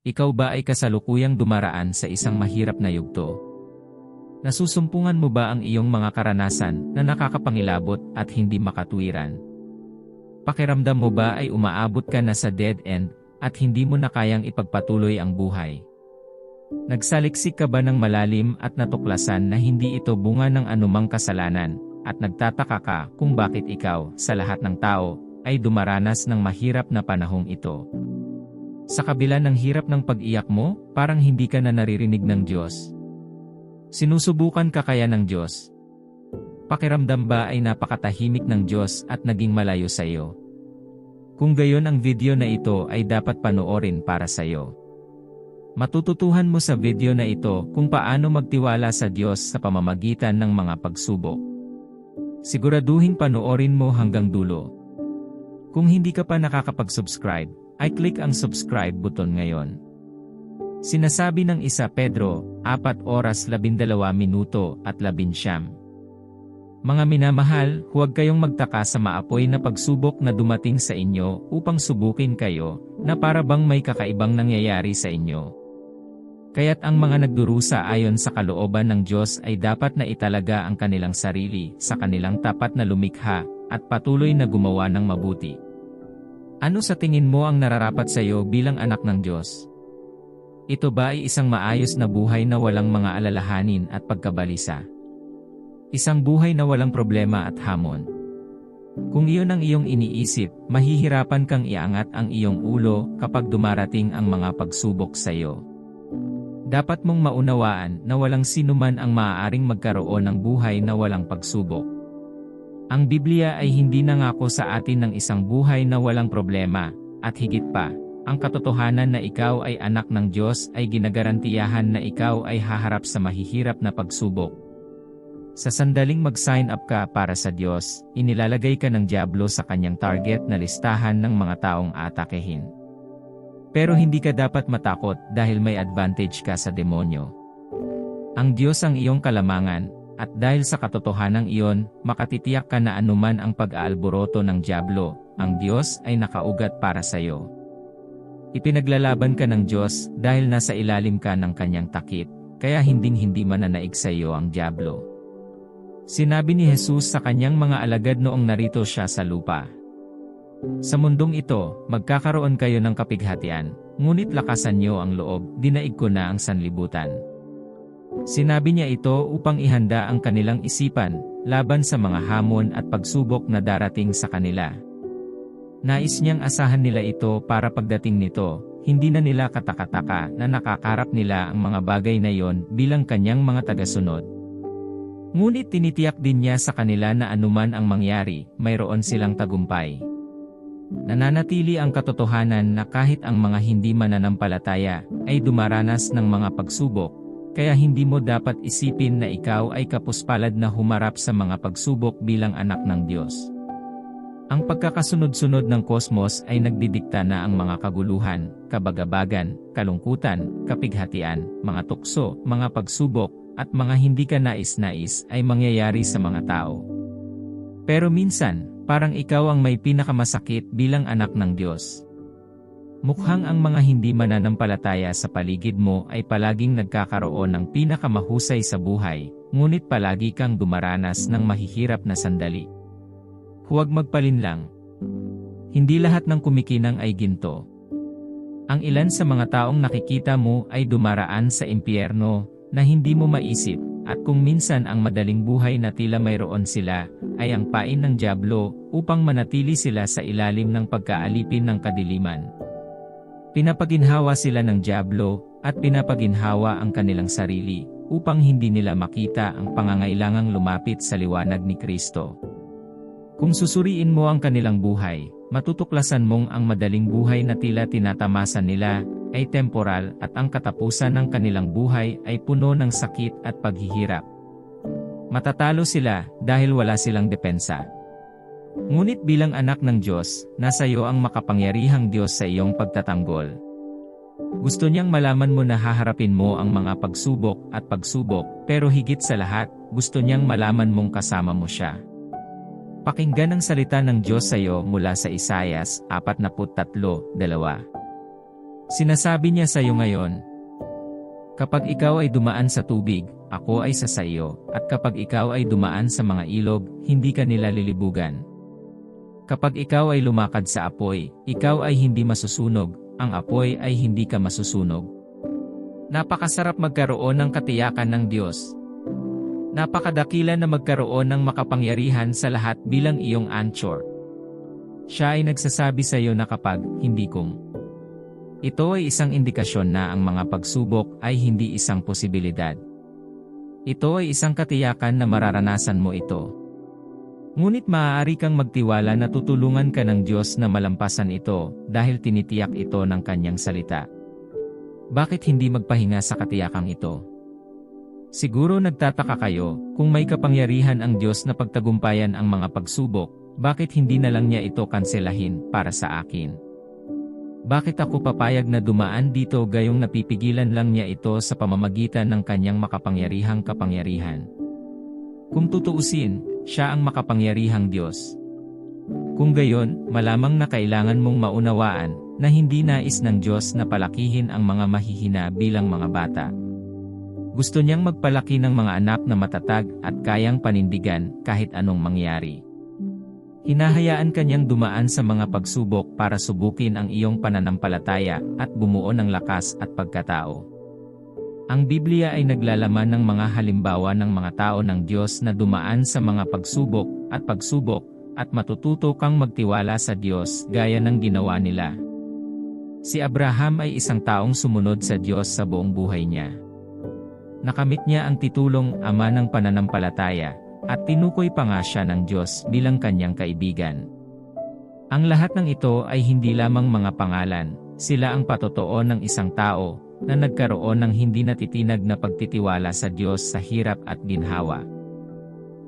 Ikaw ba ay kasalukuyang dumaraan sa isang mahirap na yugto? Nasusumpungan mo ba ang iyong mga karanasan na nakakapangilabot at hindi makatuwiran? Pakiramdam mo ba ay umaabot ka na sa dead end at hindi mo na kayang ipagpatuloy ang buhay? Nagsaliksik ka ba ng malalim at natuklasan na hindi ito bunga ng anumang kasalanan at nagtataka ka kung bakit ikaw, sa lahat ng tao, ay dumaranas ng mahirap na panahong ito? Sa kabila ng hirap ng pag-iyak mo, parang hindi ka na naririnig ng Diyos. Sinusubukan ka kaya ng Diyos. Pakiramdam ba ay napakatahimik ng Diyos at naging malayo sa iyo? Kung gayon ang video na ito ay dapat panoorin para sa iyo. Matututuhan mo sa video na ito kung paano magtiwala sa Diyos sa pamamagitan ng mga pagsubok. Siguraduhin panoorin mo hanggang dulo. Kung hindi ka pa nakakapag-subscribe, ay click ang subscribe button ngayon. Sinasabi ng isa Pedro, 4 oras 12 minuto at 11 Mga minamahal, huwag kayong magtaka sa maapoy na pagsubok na dumating sa inyo upang subukin kayo, na para bang may kakaibang nangyayari sa inyo. Kaya't ang mga nagdurusa ayon sa kalooban ng Diyos ay dapat na italaga ang kanilang sarili sa kanilang tapat na lumikha at patuloy na gumawa ng mabuti. Ano sa tingin mo ang nararapat sa iyo bilang anak ng Diyos? Ito ba ay isang maayos na buhay na walang mga alalahanin at pagkabalisa? Isang buhay na walang problema at hamon. Kung iyon ang iyong iniisip, mahihirapan kang iangat ang iyong ulo kapag dumarating ang mga pagsubok sa iyo. Dapat mong maunawaan na walang sinuman ang maaaring magkaroon ng buhay na walang pagsubok. Ang Biblia ay hindi nangako sa atin ng isang buhay na walang problema, at higit pa, ang katotohanan na ikaw ay anak ng Diyos ay ginagarantiyahan na ikaw ay haharap sa mahihirap na pagsubok. Sa sandaling mag-sign up ka para sa Diyos, inilalagay ka ng Diablo sa kanyang target na listahan ng mga taong atakehin. Pero hindi ka dapat matakot dahil may advantage ka sa demonyo. Ang Diyos ang iyong kalamangan, at dahil sa katotohanan iyon, makatitiyak ka na anuman ang pag-aalboroto ng Diablo, ang Diyos ay nakaugat para sa iyo. Ipinaglalaban ka ng Diyos dahil nasa ilalim ka ng kanyang takip, kaya hinding-hindi mananaig sa iyo ang Diablo. Sinabi ni Jesus sa kanyang mga alagad noong narito siya sa lupa. Sa mundong ito, magkakaroon kayo ng kapighatian, ngunit lakasan niyo ang loob, dinaig ko na ang sanlibutan. Sinabi niya ito upang ihanda ang kanilang isipan, laban sa mga hamon at pagsubok na darating sa kanila. Nais niyang asahan nila ito para pagdating nito, hindi na nila katakataka na nakakarap nila ang mga bagay na yon bilang kanyang mga tagasunod. Ngunit tinitiyak din niya sa kanila na anuman ang mangyari, mayroon silang tagumpay. Nananatili ang katotohanan na kahit ang mga hindi mananampalataya ay dumaranas ng mga pagsubok, kaya hindi mo dapat isipin na ikaw ay kapuspalad na humarap sa mga pagsubok bilang anak ng Diyos. Ang pagkakasunod-sunod ng kosmos ay nagdidikta na ang mga kaguluhan, kabagabagan, kalungkutan, kapighatian, mga tukso, mga pagsubok, at mga hindi ka nais-nais ay mangyayari sa mga tao. Pero minsan, parang ikaw ang may pinakamasakit bilang anak ng Diyos. Mukhang ang mga hindi mananampalataya sa paligid mo ay palaging nagkakaroon ng pinakamahusay sa buhay, ngunit palagi kang dumaranas ng mahihirap na sandali. Huwag magpalinlang. Hindi lahat ng kumikinang ay ginto. Ang ilan sa mga taong nakikita mo ay dumaraan sa impyerno na hindi mo maisip, at kung minsan ang madaling buhay na tila mayroon sila, ay ang pain ng Diablo upang manatili sila sa ilalim ng pagkaalipin ng kadiliman. Pinapaginhawa sila ng Diablo, at pinapaginhawa ang kanilang sarili, upang hindi nila makita ang pangangailangang lumapit sa liwanag ni Kristo. Kung susuriin mo ang kanilang buhay, matutuklasan mong ang madaling buhay na tila tinatamasan nila, ay temporal at ang katapusan ng kanilang buhay ay puno ng sakit at paghihirap. Matatalo sila dahil wala silang depensa. Ngunit bilang anak ng Diyos, nasa iyo ang makapangyarihang Diyos sa iyong pagtatanggol. Gusto niyang malaman mo na haharapin mo ang mga pagsubok at pagsubok, pero higit sa lahat, gusto niyang malaman mong kasama mo siya. Pakinggan ang salita ng Diyos sa iyo mula sa Isayas 43:2. Sinasabi niya sa iyo ngayon, Kapag ikaw ay dumaan sa tubig, ako ay sa iyo, at kapag ikaw ay dumaan sa mga ilog, hindi ka nila lilibugan. Kapag ikaw ay lumakad sa apoy, ikaw ay hindi masusunog, ang apoy ay hindi ka masusunog. Napakasarap magkaroon ng katiyakan ng Diyos. Napakadakila na magkaroon ng makapangyarihan sa lahat bilang iyong anchor. Siya ay nagsasabi sa iyo na kapag hindi kung ito ay isang indikasyon na ang mga pagsubok ay hindi isang posibilidad. Ito ay isang katiyakan na mararanasan mo ito. Ngunit maaari kang magtiwala na tutulungan ka ng Diyos na malampasan ito dahil tinitiyak ito ng kanyang salita. Bakit hindi magpahinga sa katiyakang ito? Siguro nagtataka kayo, kung may kapangyarihan ang Diyos na pagtagumpayan ang mga pagsubok, bakit hindi na lang niya ito kanselahin para sa akin? Bakit ako papayag na dumaan dito gayong napipigilan lang niya ito sa pamamagitan ng kanyang makapangyarihang kapangyarihan? Kung tutuusin, siya ang makapangyarihang Diyos. Kung gayon, malamang na kailangan mong maunawaan na hindi nais ng Diyos na palakihin ang mga mahihina bilang mga bata. Gusto niyang magpalaki ng mga anak na matatag at kayang panindigan kahit anong mangyari. Hinahayaan kanyang dumaan sa mga pagsubok para subukin ang iyong pananampalataya at bumuo ng lakas at pagkatao. Ang Biblia ay naglalaman ng mga halimbawa ng mga tao ng Diyos na dumaan sa mga pagsubok at pagsubok at matututo kang magtiwala sa Diyos gaya ng ginawa nila. Si Abraham ay isang taong sumunod sa Diyos sa buong buhay niya. Nakamit niya ang titulong Ama ng Pananampalataya at tinukoy pa nga siya ng Diyos bilang kanyang kaibigan. Ang lahat ng ito ay hindi lamang mga pangalan, sila ang patotoo ng isang tao na nagkaroon ng hindi natitinag na pagtitiwala sa Diyos sa hirap at ginhawa.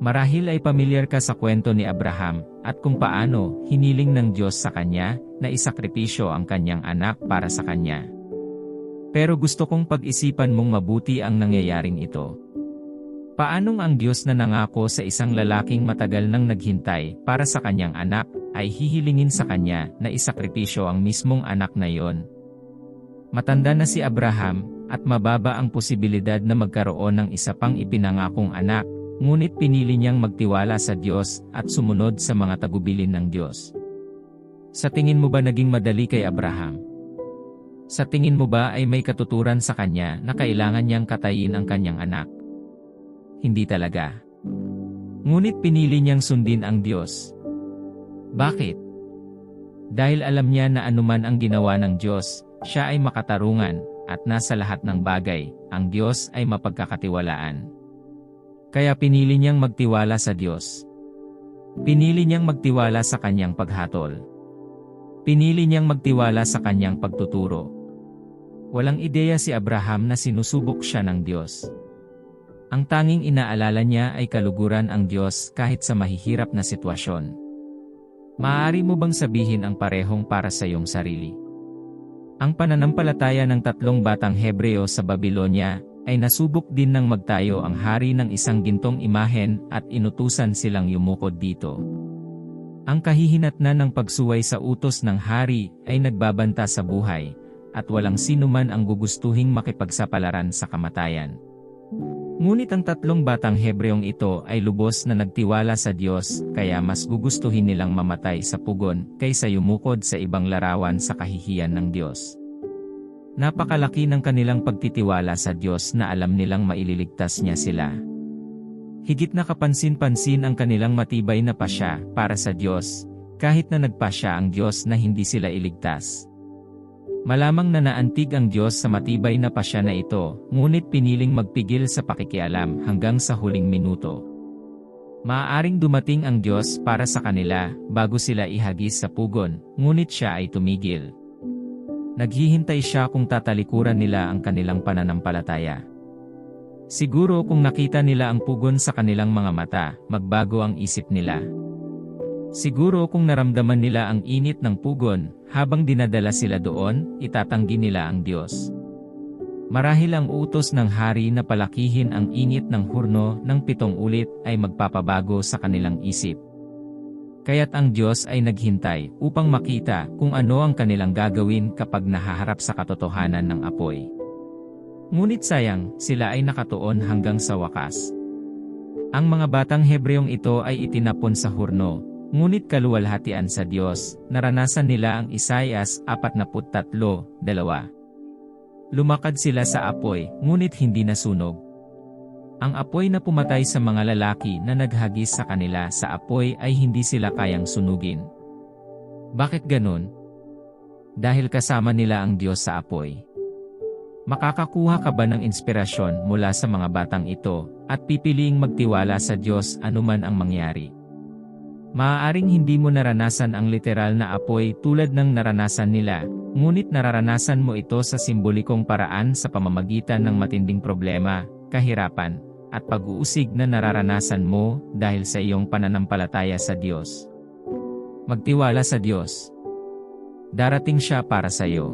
Marahil ay pamilyar ka sa kwento ni Abraham at kung paano hiniling ng Diyos sa kanya na isakripisyo ang kanyang anak para sa kanya. Pero gusto kong pag-isipan mong mabuti ang nangyayaring ito. Paanong ang Diyos na nangako sa isang lalaking matagal nang naghintay para sa kanyang anak, ay hihilingin sa kanya na isakripisyo ang mismong anak na iyon? Matanda na si Abraham, at mababa ang posibilidad na magkaroon ng isa pang ipinangakong anak, ngunit pinili niyang magtiwala sa Diyos at sumunod sa mga tagubilin ng Diyos. Sa tingin mo ba naging madali kay Abraham? Sa tingin mo ba ay may katuturan sa kanya na kailangan niyang katayin ang kanyang anak? hindi talaga. Ngunit pinili niyang sundin ang Diyos. Bakit? Dahil alam niya na anuman ang ginawa ng Diyos, siya ay makatarungan, at nasa lahat ng bagay, ang Diyos ay mapagkakatiwalaan. Kaya pinili niyang magtiwala sa Diyos. Pinili niyang magtiwala sa kanyang paghatol. Pinili niyang magtiwala sa kanyang pagtuturo. Walang ideya si Abraham na sinusubok siya ng Diyos. Ang tanging inaalala niya ay kaluguran ang Diyos kahit sa mahihirap na sitwasyon. Maaari mo bang sabihin ang parehong para sa iyong sarili? Ang pananampalataya ng tatlong batang Hebreo sa Babylonia ay nasubok din ng magtayo ang hari ng isang gintong imahen at inutusan silang yumukod dito. Ang kahihinatnan ng pagsuway sa utos ng hari ay nagbabanta sa buhay, at walang sino man ang gugustuhing makipagsapalaran sa kamatayan. Ngunit ang tatlong batang Hebreong ito ay lubos na nagtiwala sa Diyos, kaya mas gugustuhin nilang mamatay sa pugon kaysa yumukod sa ibang larawan sa kahihiyan ng Diyos. Napakalaki ng kanilang pagtitiwala sa Diyos na alam nilang maililigtas niya sila. Higit na kapansin-pansin ang kanilang matibay na pasya para sa Diyos, kahit na nagpasya ang Diyos na hindi sila iligtas. Malamang na naantig ang Diyos sa matibay na pasya na ito, ngunit piniling magpigil sa pakikialam hanggang sa huling minuto. Maaaring dumating ang Diyos para sa kanila bago sila ihagis sa pugon, ngunit siya ay tumigil. Naghihintay siya kung tatalikuran nila ang kanilang pananampalataya. Siguro kung nakita nila ang pugon sa kanilang mga mata, magbago ang isip nila. Siguro kung naramdaman nila ang init ng pugon, habang dinadala sila doon, itatanggi nila ang Diyos. Marahil ang utos ng hari na palakihin ang init ng hurno ng pitong ulit ay magpapabago sa kanilang isip. Kaya't ang Diyos ay naghintay upang makita kung ano ang kanilang gagawin kapag nahaharap sa katotohanan ng apoy. Ngunit sayang, sila ay nakatuon hanggang sa wakas. Ang mga batang Hebreong ito ay itinapon sa hurno, ngunit kaluwalhatian sa Diyos, naranasan nila ang Isayas 43:2. Lumakad sila sa apoy, ngunit hindi nasunog. Ang apoy na pumatay sa mga lalaki na naghagis sa kanila sa apoy ay hindi sila kayang sunugin. Bakit ganun? Dahil kasama nila ang Diyos sa apoy. Makakakuha ka ba ng inspirasyon mula sa mga batang ito at pipiliing magtiwala sa Diyos anuman ang mangyari? Maaaring hindi mo naranasan ang literal na apoy tulad ng naranasan nila, ngunit nararanasan mo ito sa simbolikong paraan sa pamamagitan ng matinding problema, kahirapan, at pag-uusig na nararanasan mo dahil sa iyong pananampalataya sa Diyos. Magtiwala sa Diyos. Darating siya para sa iyo.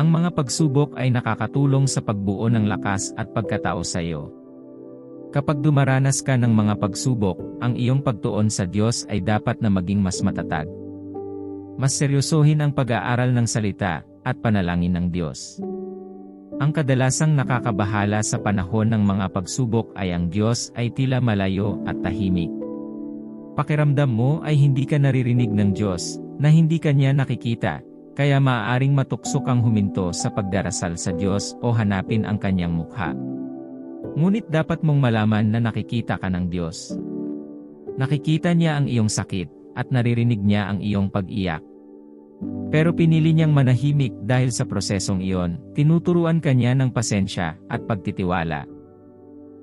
Ang mga pagsubok ay nakakatulong sa pagbuo ng lakas at pagkatao sa iyo. Kapag dumaranas ka ng mga pagsubok, ang iyong pagtuon sa Diyos ay dapat na maging mas matatag. Mas seryosohin ang pag-aaral ng salita at panalangin ng Diyos. Ang kadalasang nakakabahala sa panahon ng mga pagsubok ay ang Diyos ay tila malayo at tahimik. Pakiramdam mo ay hindi ka naririnig ng Diyos, na hindi ka niya nakikita, kaya maaaring matuksok ang huminto sa pagdarasal sa Diyos o hanapin ang kanyang mukha. Ngunit dapat mong malaman na nakikita ka ng Diyos. Nakikita niya ang iyong sakit, at naririnig niya ang iyong pag-iyak. Pero pinili niyang manahimik dahil sa prosesong iyon, tinuturuan kanya ng pasensya at pagtitiwala.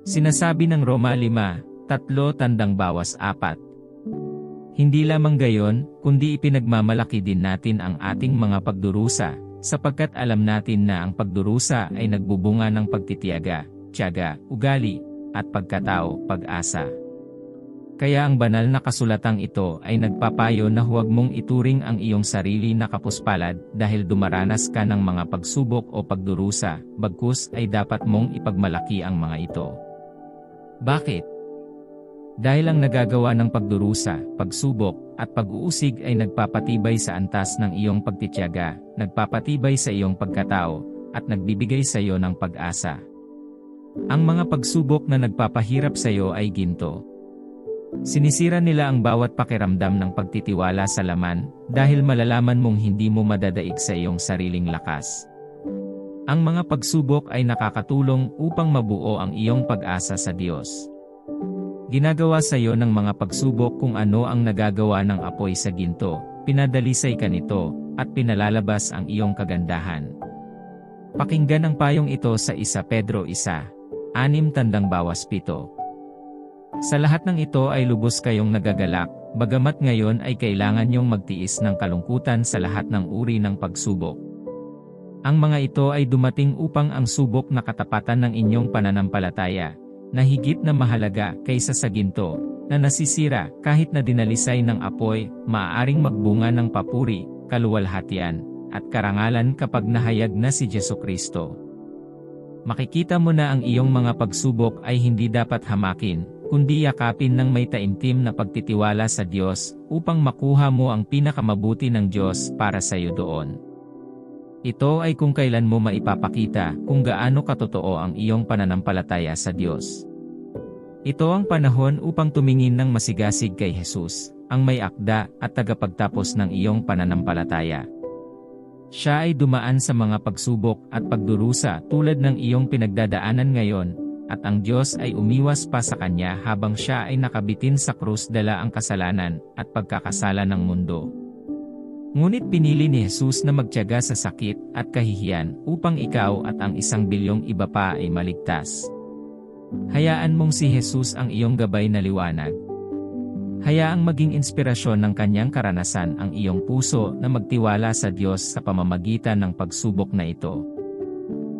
Sinasabi ng Roma 5, tatlo tandang bawas apat. Hindi lamang gayon, kundi ipinagmamalaki din natin ang ating mga pagdurusa, sapagkat alam natin na ang pagdurusa ay nagbubunga ng pagtitiyaga, tiyaga, ugali, at pagkatao, pag-asa. Kaya ang banal na kasulatang ito ay nagpapayo na huwag mong ituring ang iyong sarili na kapuspalad dahil dumaranas ka ng mga pagsubok o pagdurusa, bagkus ay dapat mong ipagmalaki ang mga ito. Bakit? Dahil ang nagagawa ng pagdurusa, pagsubok, at pag-uusig ay nagpapatibay sa antas ng iyong pagtityaga, nagpapatibay sa iyong pagkatao, at nagbibigay sa iyo ng pag-asa. Ang mga pagsubok na nagpapahirap sa iyo ay ginto, Sinisira nila ang bawat pakiramdam ng pagtitiwala sa laman, dahil malalaman mong hindi mo madadaig sa iyong sariling lakas. Ang mga pagsubok ay nakakatulong upang mabuo ang iyong pag-asa sa Diyos. Ginagawa sa iyo ng mga pagsubok kung ano ang nagagawa ng apoy sa ginto, pinadalisay ka nito, at pinalalabas ang iyong kagandahan. Pakinggan ang payong ito sa 1 Pedro 1, anim tandang bawas pito. Sa lahat ng ito ay lubos kayong nagagalak, bagamat ngayon ay kailangan niyong magtiis ng kalungkutan sa lahat ng uri ng pagsubok. Ang mga ito ay dumating upang ang subok na katapatan ng inyong pananampalataya, na higit na mahalaga kaysa sa ginto, na nasisira kahit na dinalisay ng apoy, maaaring magbunga ng papuri, kaluwalhatian, at karangalan kapag nahayag na si Jesu Kristo. Makikita mo na ang iyong mga pagsubok ay hindi dapat hamakin, kundi yakapin ng may taimtim na pagtitiwala sa Diyos, upang makuha mo ang pinakamabuti ng Diyos para sa iyo doon. Ito ay kung kailan mo maipapakita kung gaano katotoo ang iyong pananampalataya sa Diyos. Ito ang panahon upang tumingin ng masigasig kay Jesus, ang may akda at tagapagtapos ng iyong pananampalataya. Siya ay dumaan sa mga pagsubok at pagdurusa tulad ng iyong pinagdadaanan ngayon at ang Diyos ay umiwas pa sa kanya habang siya ay nakabitin sa krus dala ang kasalanan at pagkakasala ng mundo. Ngunit pinili ni Jesus na magtiyaga sa sakit at kahihiyan upang ikaw at ang isang bilyong iba pa ay maligtas. Hayaan mong si Jesus ang iyong gabay na liwanag. Hayaang maging inspirasyon ng kanyang karanasan ang iyong puso na magtiwala sa Diyos sa pamamagitan ng pagsubok na ito.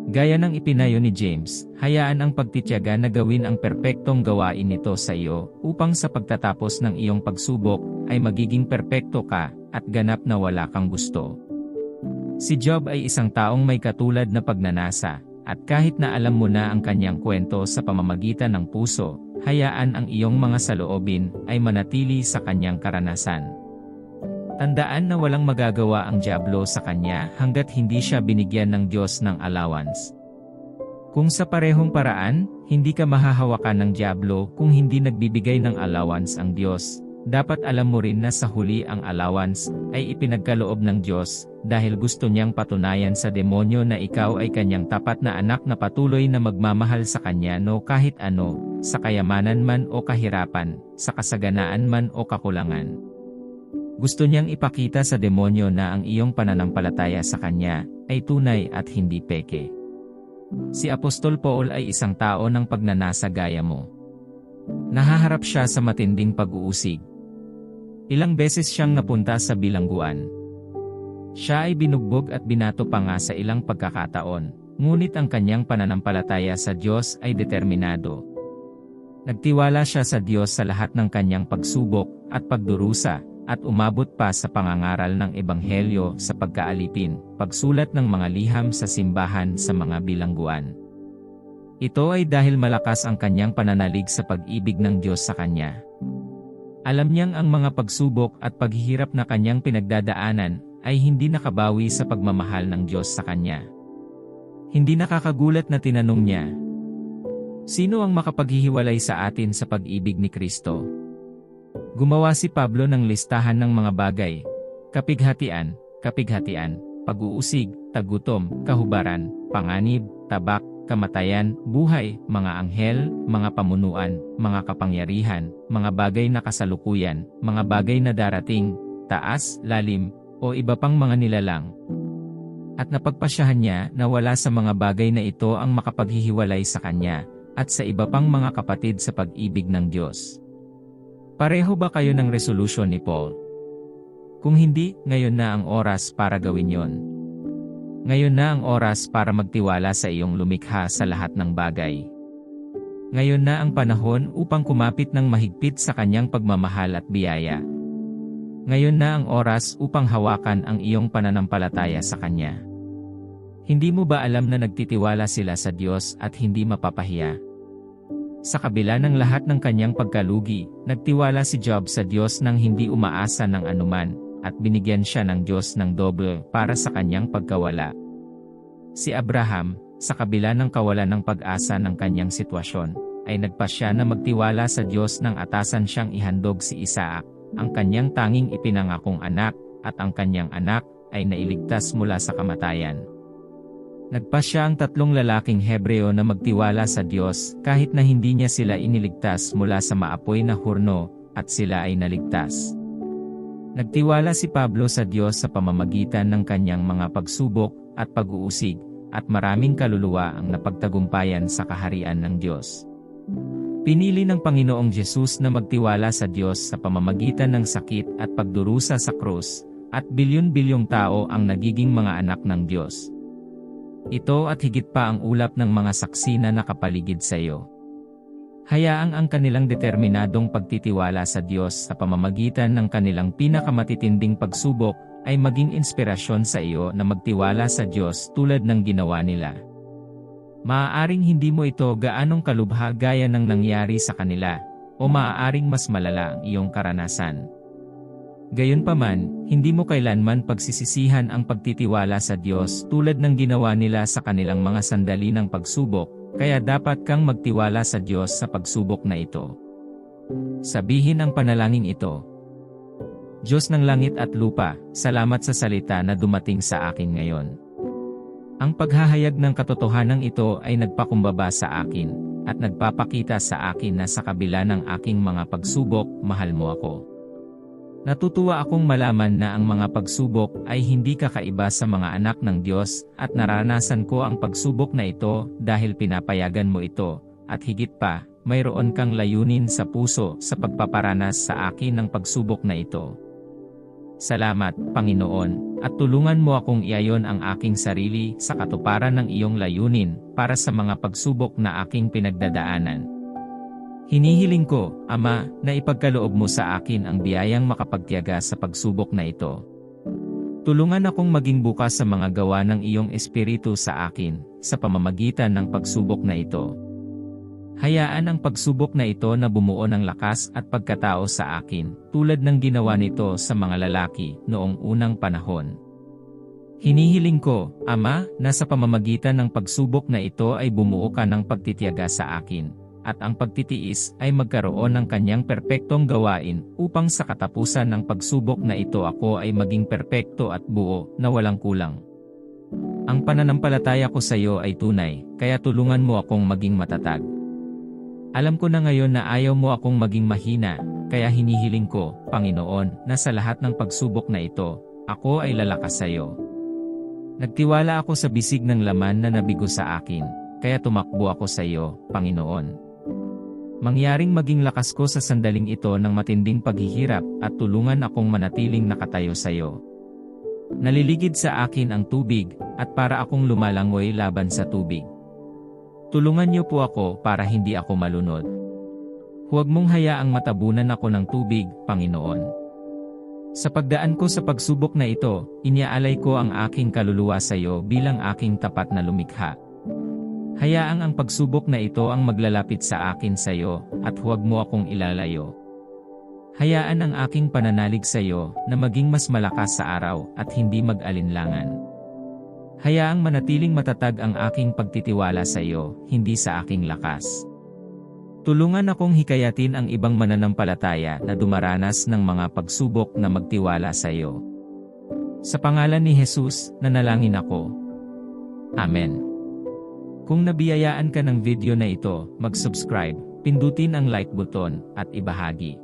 Gaya ng ipinayo ni James, hayaan ang pagtityaga na gawin ang perpektong gawain nito sa iyo, upang sa pagtatapos ng iyong pagsubok, ay magiging perpekto ka, at ganap na wala kang gusto. Si Job ay isang taong may katulad na pagnanasa, at kahit na alam mo na ang kanyang kwento sa pamamagitan ng puso, hayaan ang iyong mga saloobin ay manatili sa kanyang karanasan. Tandaan na walang magagawa ang Diablo sa kanya hanggat hindi siya binigyan ng Diyos ng allowance. Kung sa parehong paraan, hindi ka mahahawakan ng Diablo kung hindi nagbibigay ng allowance ang Diyos. Dapat alam mo rin na sa huli ang allowance ay ipinagkaloob ng Diyos dahil gusto niyang patunayan sa demonyo na ikaw ay kanyang tapat na anak na patuloy na magmamahal sa kanya no kahit ano, sa kayamanan man o kahirapan, sa kasaganaan man o kakulangan. Gusto niyang ipakita sa demonyo na ang iyong pananampalataya sa kanya ay tunay at hindi peke. Si Apostol Paul ay isang tao ng pagnanasa gaya mo. Nahaharap siya sa matinding pag-uusig. Ilang beses siyang napunta sa bilangguan. Siya ay binugbog at binato pa nga sa ilang pagkakataon, ngunit ang kanyang pananampalataya sa Diyos ay determinado. Nagtiwala siya sa Diyos sa lahat ng kanyang pagsubok at pagdurusa, at umabot pa sa pangangaral ng Ebanghelyo sa pagkaalipin, pagsulat ng mga liham sa simbahan sa mga bilangguan. Ito ay dahil malakas ang kanyang pananalig sa pag-ibig ng Diyos sa kanya. Alam niyang ang mga pagsubok at paghihirap na kanyang pinagdadaanan ay hindi nakabawi sa pagmamahal ng Diyos sa kanya. Hindi nakakagulat na tinanong niya, Sino ang makapaghihiwalay sa atin sa pag-ibig ni Kristo? Gumawa si Pablo ng listahan ng mga bagay, kapighatian, kapighatian, pag-uusig, tagutom, kahubaran, panganib, tabak, kamatayan, buhay, mga anghel, mga pamunuan, mga kapangyarihan, mga bagay na kasalukuyan, mga bagay na darating, taas, lalim, o iba pang mga nilalang. At napagpasyahan niya na wala sa mga bagay na ito ang makapaghihiwalay sa kanya, at sa iba pang mga kapatid sa pag-ibig ng Diyos. Pareho ba kayo ng resolution ni Paul? Kung hindi, ngayon na ang oras para gawin yon. Ngayon na ang oras para magtiwala sa iyong lumikha sa lahat ng bagay. Ngayon na ang panahon upang kumapit ng mahigpit sa kanyang pagmamahal at biyaya. Ngayon na ang oras upang hawakan ang iyong pananampalataya sa kanya. Hindi mo ba alam na nagtitiwala sila sa Diyos at hindi mapapahiya? Sa kabila ng lahat ng kanyang pagkalugi, nagtiwala si Job sa Diyos nang hindi umaasa ng anuman, at binigyan siya ng Diyos ng doble para sa kanyang pagkawala. Si Abraham, sa kabila ng kawalan ng pag-asa ng kanyang sitwasyon, ay nagpasya na magtiwala sa Diyos nang atasan siyang ihandog si Isaac, ang kanyang tanging ipinangakong anak, at ang kanyang anak ay nailigtas mula sa kamatayan. Nagpasya ang tatlong lalaking Hebreo na magtiwala sa Diyos kahit na hindi niya sila iniligtas mula sa maapoy na hurno, at sila ay naligtas. Nagtiwala si Pablo sa Diyos sa pamamagitan ng kanyang mga pagsubok at pag-uusig, at maraming kaluluwa ang napagtagumpayan sa kaharian ng Diyos. Pinili ng Panginoong Yesus na magtiwala sa Diyos sa pamamagitan ng sakit at pagdurusa sa krus, at bilyon-bilyong tao ang nagiging mga anak ng Diyos. Ito at higit pa ang ulap ng mga saksi na nakapaligid sa iyo. Hayaang ang kanilang determinadong pagtitiwala sa Diyos sa pamamagitan ng kanilang pinakamatitinding pagsubok ay maging inspirasyon sa iyo na magtiwala sa Diyos tulad ng ginawa nila. Maaaring hindi mo ito gaanong kalubha gaya ng nangyari sa kanila, o maaaring mas malala ang iyong karanasan. Gayunpaman, hindi mo kailanman pagsisisihan ang pagtitiwala sa Diyos tulad ng ginawa nila sa kanilang mga sandali ng pagsubok, kaya dapat kang magtiwala sa Diyos sa pagsubok na ito. Sabihin ang panalangin ito. Diyos ng langit at lupa, salamat sa salita na dumating sa akin ngayon. Ang paghahayag ng katotohanan ito ay nagpakumbaba sa akin, at nagpapakita sa akin na sa kabila ng aking mga pagsubok, mahal mo ako. Natutuwa akong malaman na ang mga pagsubok ay hindi kakaiba sa mga anak ng Diyos at naranasan ko ang pagsubok na ito dahil pinapayagan mo ito, at higit pa, mayroon kang layunin sa puso sa pagpaparanas sa akin ng pagsubok na ito. Salamat, Panginoon, at tulungan mo akong iayon ang aking sarili sa katuparan ng iyong layunin para sa mga pagsubok na aking pinagdadaanan. Hinihiling ko, Ama, na ipagkaloob mo sa akin ang biyayang makapagtiyaga sa pagsubok na ito. Tulungan akong maging bukas sa mga gawa ng iyong espiritu sa akin, sa pamamagitan ng pagsubok na ito. Hayaan ang pagsubok na ito na bumuo ng lakas at pagkatao sa akin, tulad ng ginawa nito sa mga lalaki noong unang panahon. Hinihiling ko, Ama, na sa pamamagitan ng pagsubok na ito ay bumuo ka ng pagtitiyaga sa akin, at ang pagtitiis ay magkaroon ng kanyang perpektong gawain upang sa katapusan ng pagsubok na ito ako ay maging perpekto at buo na walang kulang. Ang pananampalataya ko sa iyo ay tunay, kaya tulungan mo akong maging matatag. Alam ko na ngayon na ayaw mo akong maging mahina, kaya hinihiling ko, Panginoon, na sa lahat ng pagsubok na ito, ako ay lalakas sa iyo. Nagtiwala ako sa bisig ng laman na nabigo sa akin, kaya tumakbo ako sa iyo, Panginoon. Mangyaring maging lakas ko sa sandaling ito ng matinding paghihirap at tulungan akong manatiling nakatayo sa iyo. Naliligid sa akin ang tubig, at para akong lumalangoy laban sa tubig. Tulungan niyo po ako para hindi ako malunod. Huwag mong hayaang matabunan ako ng tubig, Panginoon. Sa pagdaan ko sa pagsubok na ito, iniaalay ko ang aking kaluluwa sa iyo bilang aking tapat na lumikha. Hayaang ang pagsubok na ito ang maglalapit sa akin sa iyo, at huwag mo akong ilalayo. Hayaan ang aking pananalig sa iyo na maging mas malakas sa araw at hindi mag-alinlangan. Hayaang manatiling matatag ang aking pagtitiwala sa iyo, hindi sa aking lakas. Tulungan akong hikayatin ang ibang mananampalataya na dumaranas ng mga pagsubok na magtiwala sa iyo. Sa pangalan ni Jesus, nanalangin ako. Amen. Kung nabiyayaan ka ng video na ito, mag-subscribe, pindutin ang like button, at ibahagi.